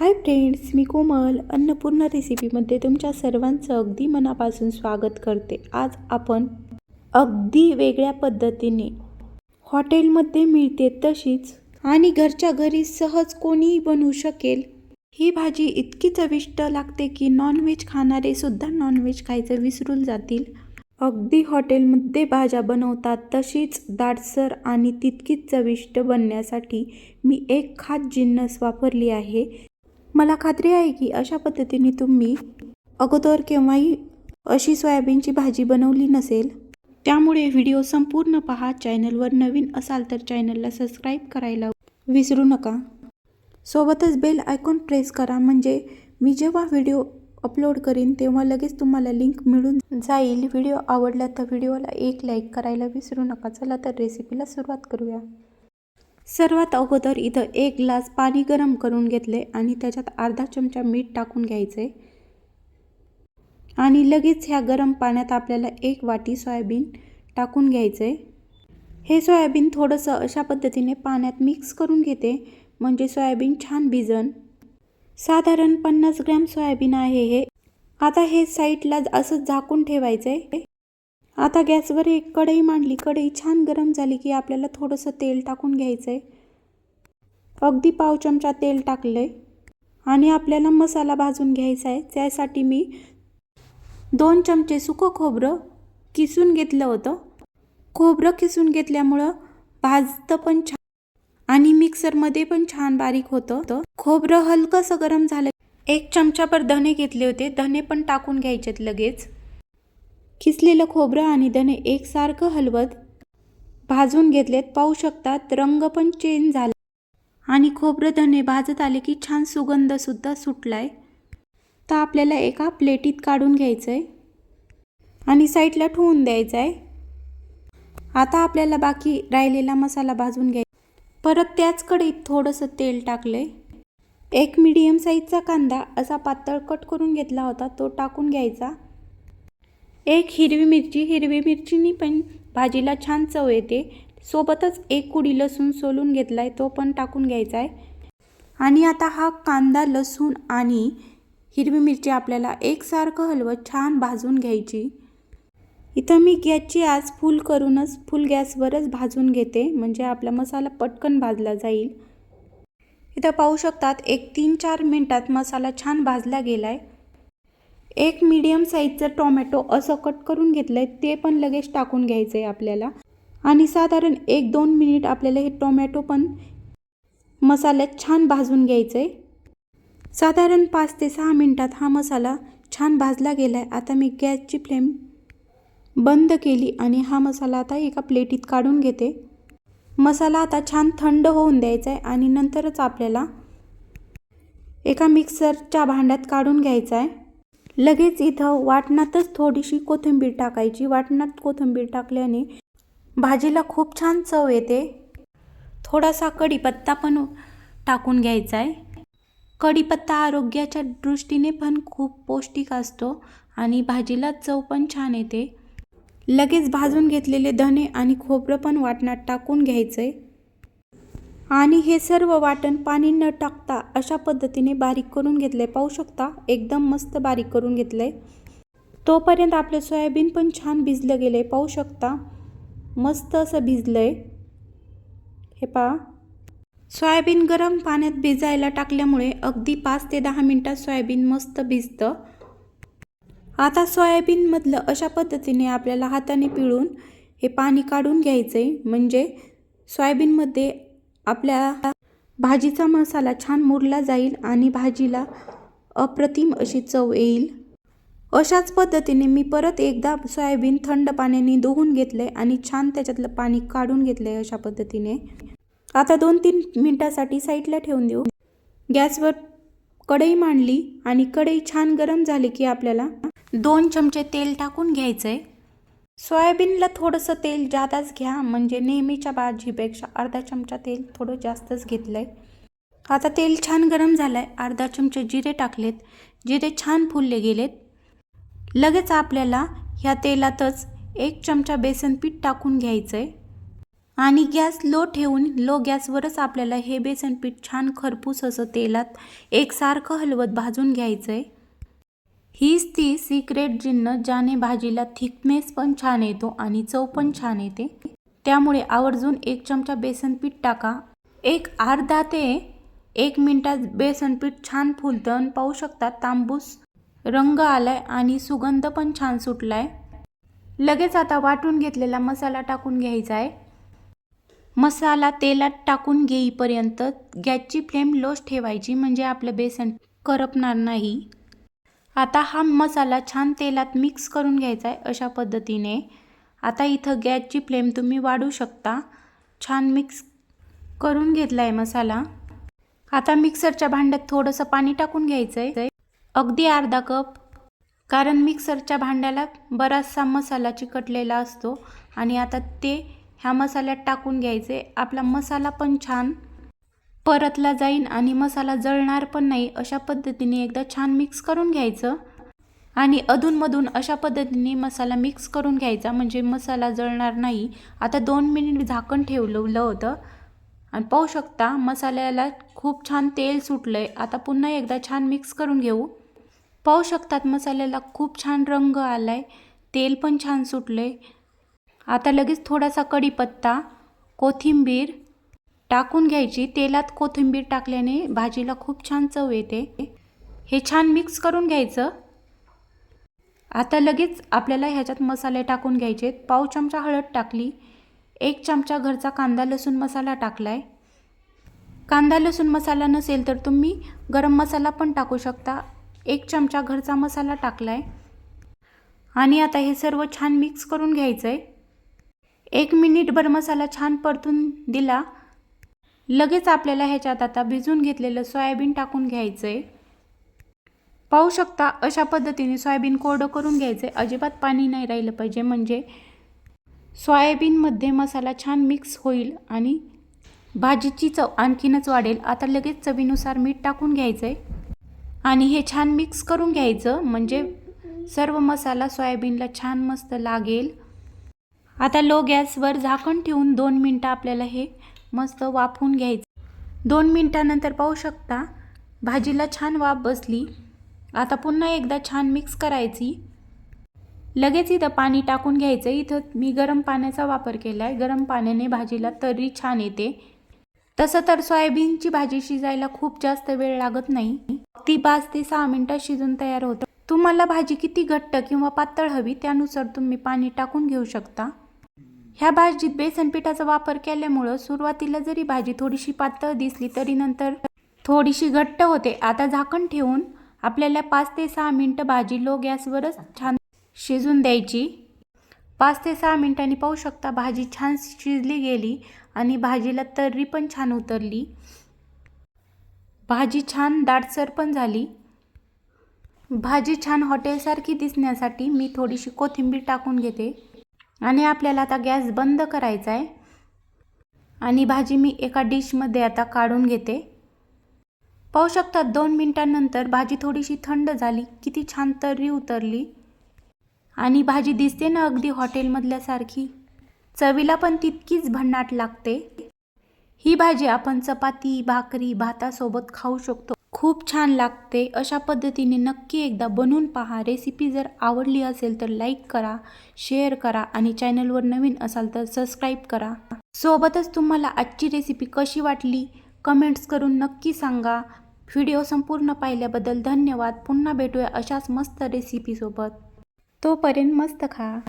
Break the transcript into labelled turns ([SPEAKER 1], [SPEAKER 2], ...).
[SPEAKER 1] Hi friends मी कोमल. अन्नपूर्णा रेसिपीमध्ये तुमच्या सर्वांचं अगदी मनापासून स्वागत करते. आज आपण अगदी वेगळ्या पद्धतीने हॉटेलमध्ये मिळते तशीच आणि घरच्या घरी सहज कोणीही बनवू शकेल. ही भाजी इतकी चविष्ट लागते की नॉनव्हेज खाणारे सुद्धा नॉनव्हेज खायचं विसरून जातील. अगदी हॉटेलमध्ये भाज्या बनवतात तशीच दाटसर आणि तितकीच चविष्ट बनण्यासाठी मी एक खास जिन्नस वापरली आहे. मला खात्री आहे की अशा पद्धतीने तुम्ही अगोदर केव्हाही अशी सोयाबीनची भाजी बनवली नसेल. त्यामुळे व्हिडिओ संपूर्ण पहा. चॅनलवर नवीन असाल तर चॅनलला सबस्क्राईब करायला विसरू नका. सोबतच बेल आयकॉन प्रेस करा. म्हणजे मी जेव्हा व्हिडिओ अपलोड करीन तेव्हा लगेच तुम्हाला लिंक मिळून जाईल. व्हिडिओ आवडला तर व्हिडिओला एक लाईक करायला विसरू नका. चला तर रेसिपीला सुरुवात करूया. सर्वात अगोदर इथं एक ग्लास पाणी गरम करून घेतले आणि त्याच्यात अर्धा चमचा मीठ टाकून घ्यायचे. आणि लगेच ह्या गरम पाण्यात आपल्याला एक वाटी सोयाबीन टाकून घ्यायचे. हे सोयाबीन थोडंसं अशा पद्धतीने पाण्यात मिक्स करून घेते म्हणजे सोयाबीन छान भिजन. साधारण पन्नास ग्रॅम सोयाबीन आहे हे. आता हे साईडला असं झाकून ठेवायचं. आहे आता गॅसवर एक कढई मांडली. कढई छान गरम झाली की आपल्याला थोडंसं तेल टाकून घ्यायचं आहे अगदी पाव चमचा तेल टाकलं आहे आणि आपल्याला मसाला भाजून घ्यायचा आहे त्यासाठी मी दोन चमचे सुकं खोबरं किसून घेतलं होतं. खोबरं किसून घेतल्यामुळं भाजतं पण छान आणि मिक्सरमध्ये पण छान बारीक होतं. तर खोबरं हलकंसं गरम झालं. एक चमचाभर धने घेतले होते. धने पण टाकून घ्यायचेत लगेच. खिसलेलं खोबरं आणि धने एकसारखं हलवत भाजून घेतलेत. पाहू शकतात रंग पण चेंज झाला. आणि खोबरं धने भाजत आले की छान सुगंधसुद्धा सुटलाय. तर आपल्याला एका प्लेटीत काढून घ्यायचं आहे आणि साईडला ठेवून द्यायचं आहे आता आपल्याला बाकी राहिलेला मसाला भाजून घ्यायचा परत त्याच कढईत थोडंसं तेल टाकलंय. एक मीडियम साईजचा कांदा असा पातळ कट करून घेतला होता तो टाकून घ्यायचा. एक हिरवी मिरची हिरवी मिरचीनी पण भाजीला छान चव येते. सोबतच एक कुडी लसूण सोलून घेतला आहे तो पण टाकून घ्यायचा आहे आणि आता हा कांदा लसूण आणि हिरवी मिरची आपल्याला एकसारखं हलवत छान भाजून घ्यायची. इथं मी गॅसची आज फुल करूनच फुल गॅसवरच भाजून घेते म्हणजे आपला मसाला पटकन भाजला जाईल. इथं पाहू शकतात एक तीन चार मिनटात मसाला छान भाजला गेला आहे एक मीडियम साईजचं टोमॅटो असं कट करून घेतलं आहे ते पण लगेच टाकून घ्यायचं आहे आपल्याला. आणि साधारण एक दोन मिनिट आपल्याला हे टोमॅटो पण मसाल्यात छान भाजून घ्यायचं आहे साधारण पाच ते सहा मिनटात हा मसाला छान भाजला गेला आहे आता मी गॅसची फ्लेम बंद केली आणि हा मसाला आता एका प्लेटीत काढून घेते. मसाला आता छान थंड होऊन द्यायचा आहे आणि नंतरच आपल्याला एका मिक्सरच्या भांड्यात काढून घ्यायचा आहे लगेच इथं वाटणातच थोडीशी कोथिंबीर टाकायची. वाटणात कोथिंबीर टाकल्याने भाजीला खूप छान चव येते. थोडासा कढीपत्ता पण टाकून घ्यायचा आहे कढीपत्ता आरोग्याच्या दृष्टीने पण खूप पौष्टिक असतो आणि भाजीला चव पण छान येते. लगेच भाजून घेतलेले धने आणि खोबरं पण वाटणात टाकून घ्यायचं आहे आणि हे सर्व वाटण पाणी न टाकता अशा पद्धतीने बारीक करून घेतलं. आहे पाहू शकता एकदम मस्त बारीक करून घेतलं. आहे तोपर्यंत आपलं सोयाबीन पण छान भिजलं गेलं. आहे पाहू शकता मस्त असं भिजलं. आहे हे पहा. सोयाबीन गरम पाण्यात भिजायला टाकल्यामुळे अगदी पाच ते दहा मिनटात सोयाबीन मस्त भिजतं. आता सोयाबीनमधलं अशा पद्धतीने आपल्याला हाताने पिळून हे पाणी काढून घ्यायचं आहे म्हणजे सोयाबीनमध्ये आपल्या भाजीचा मसाला छान मुरला जाईल आणि भाजीला अप्रतिम अशी चव येईल. अशाच पद्धतीने मी परत एकदा सोयाबीन थंड पाण्याने धुवून घेतलं आहे आणि छान त्याच्यातलं पाणी काढून घेतलं आहे अशा पद्धतीने. आता दोन तीन मिनटासाठी साईडला ठेवून देऊ. गॅसवर कढई मांडली आणि कढई छान गरम झाली की आपल्याला दोन चमचे तेल टाकून घ्यायचं आहे सोयाबीनला थोडंसं तेल जादाच घ्या म्हणजे नेहमीच्या भाजीपेक्षा अर्धा चमचा तेल थोडं जास्तच घेतलं आहे आता तेल छान गरम झालं आहे अर्धा चमचे जिरे टाकलेत. जिरे छान फुलले गेलेत. लगेच आपल्याला ह्या तेलातच एक चमचा बेसन पीठ टाकून घ्यायचं आहे आणि गॅस लो ठेवून लो गॅसवरच आपल्याला हे बेसन पीठ छान खरपूस असं तेलात एकसारखं हलवत भाजून घ्यायचं आहे हीच ती सिक्रेट जिन्न ज्याने भाजीला थिकनेस पण छान येतो आणि चव पण छान येते. त्यामुळे आवर्जून एक चमचा बेसन पीठ टाका. एक अर्धा ते एक मिनटात बेसन पीठ छान फुलतं आणि पाहू शकता तांबूस रंग आलाय आणि सुगंध पण छान सुटलाय. लगेच आता वाटून घेतलेला मसाला टाकून घ्यायचा आहे. मसाला तेलात टाकून घेईपर्यंत गॅसची फ्लेम लोच ठेवायची म्हणजे आपलं बेसन करपणार नाही. आता हा मसाला छान तेलात मिक्स करून घ्यायचा आहे अशा पद्धतीने. आता इथं गॅसची फ्लेम तुम्ही वाढू शकता. छान मिक्स करून घेतला आहे मसाला. आता मिक्सरच्या भांड्यात थोडंसं पाणी टाकून घ्यायचं आहे अगदी अर्धा कप. कारण मिक्सरच्या भांड्याला बराचसा मसाला चिकटलेला असतो. आणि आता ते ह्या मसाल्यात टाकून घ्यायचे आपला मसाला पण छान परतला जाईन आणि मसाला जळणार पण नाही अशा पद्धतीने एकदा छान मिक्स करून घ्यायचं. आणि अधूनमधून अशा पद्धतीने मसाला मिक्स करून घ्यायचा म्हणजे मसाला जळणार नाही. आता दोन मिनिट झाकण ठेवलं होतं. आणि पाहू शकता मसाल्याला खूप छान तेल सुटलं आहे आता पुन्हा एकदा छान मिक्स करून घेऊ. पाहू शकतात मसाल्याला खूप छान रंग आला आहे तेल पण छान सुटलं आहे आता लगेच थोडासा कढीपत्ता कोथिंबीर टाकून घ्यायची. तेलात कोथिंबीर टाकल्याने भाजीला खूप छान चव येते. हे छान मिक्स करून घ्यायचं. आता लगेच आपल्याला ह्याच्यात मसाले टाकून घ्यायचे. पाव चमचा हळद टाकली. एक चमचा घरचा कांदा लसूण मसाला टाकला आहे कांदा लसूण मसाला नसेल तर तुम्ही गरम मसाला पण टाकू शकता. एक चमचा घरचा मसाला टाकला आहे आणि आता हे सर्व छान मिक्स करून घ्यायचं आहे एक मिनिटभर मसाला छान परतून दिला. लगेच आपल्याला ह्याच्यात आता भिजून घेतलेलं सोयाबीन टाकून घ्यायचं आहे पाहू शकता अशा पद्धतीने सोयाबीन कोरडं करून घ्यायचं आहे अजिबात पाणी नाही राहिलं पाहिजे. म्हणजे सोयाबीनमध्ये मसाला छान मिक्स होईल आणि भाजीची चव आणखीनच वाढेल. आता लगेच चवीनुसार मीठ टाकून घ्यायचं आहे आणि हे छान मिक्स करून घ्यायचं. म्हणजे सर्व मसाला सोयाबीनला छान मस्त लागेल. आता लो गॅसवर झाकण ठेवून दोन मिनटं आपल्याला हे मस्त वाफवून घ्यायचं. दोन मिनटानंतर पाहू शकता भाजीला छान वाफ बसली. आता पुन्हा एकदा छान मिक्स करायची. लगेच इथं पाणी टाकून घ्यायचं. इथं मी गरम पाण्याचा वापर केला आहे गरम पाण्याने भाजीला तरी छान येते. तसं तर सोयाबीनची भाजी शिजायला खूप जास्त वेळ लागत नाही. ती पाच ते सहा मिनटात शिजून तयार होतं. तुम्हाला भाजी किती घट्ट किंवा पातळ हवी त्यानुसार तुम्ही पाणी टाकून घेऊ शकता. ह्या भाजीत बेसन पिठाचा वापर केल्यामुळं सुरुवातीला जरी भाजी थोडीशी पातळ दिसली तरी नंतर थोडीशी घट्ट होते. आता झाकण ठेवून आपल्याला पाच ते सहा मिनटं भाजी लो गॅसवरच छान शिजून द्यायची. पाच ते सहा मिनटांनी पाहू शकता भाजी छान शिजली गेली आणि भाजीला तर्री पण छान उतरली. भाजी छान दाटसर पण झाली. भाजी छान हॉटेलसारखी दिसण्यासाठी मी थोडीशी कोथिंबीर टाकून घेते. आणि आपल्याला आता गॅस बंद करायचा आहे. आणि भाजी मी एका डिशमध्ये आता काढून घेते. पाहू शकता दोन मिनटांनंतर भाजी थोडीशी थंड झाली. किती छान तर्री उतरली. आणि भाजी दिसते ना अगदी हॉटेलमधल्यासारखी. चवीला पण तितकीच भन्नाट लागते. ही भाजी आपण चपाती भाकरी भातासोबत खाऊ शकतो. खूप छान लागते. अशा पद्धतीने नक्की एकदा बनवून पहा. रेसिपी जर आवडली असेल तर लाईक करा शेअर करा आणि चॅनलवर नवीन असाल तर सबस्क्राईब करा. सोबतच तुम्हाला आजची रेसिपी कशी वाटली? कमेंट्स करून नक्की सांगा. व्हिडिओ संपूर्ण पाहिल्याबद्दल धन्यवाद. पुन्हा भेटूया अशाच मस्त रेसिपीसोबत तोपर्यंत मस्त खा.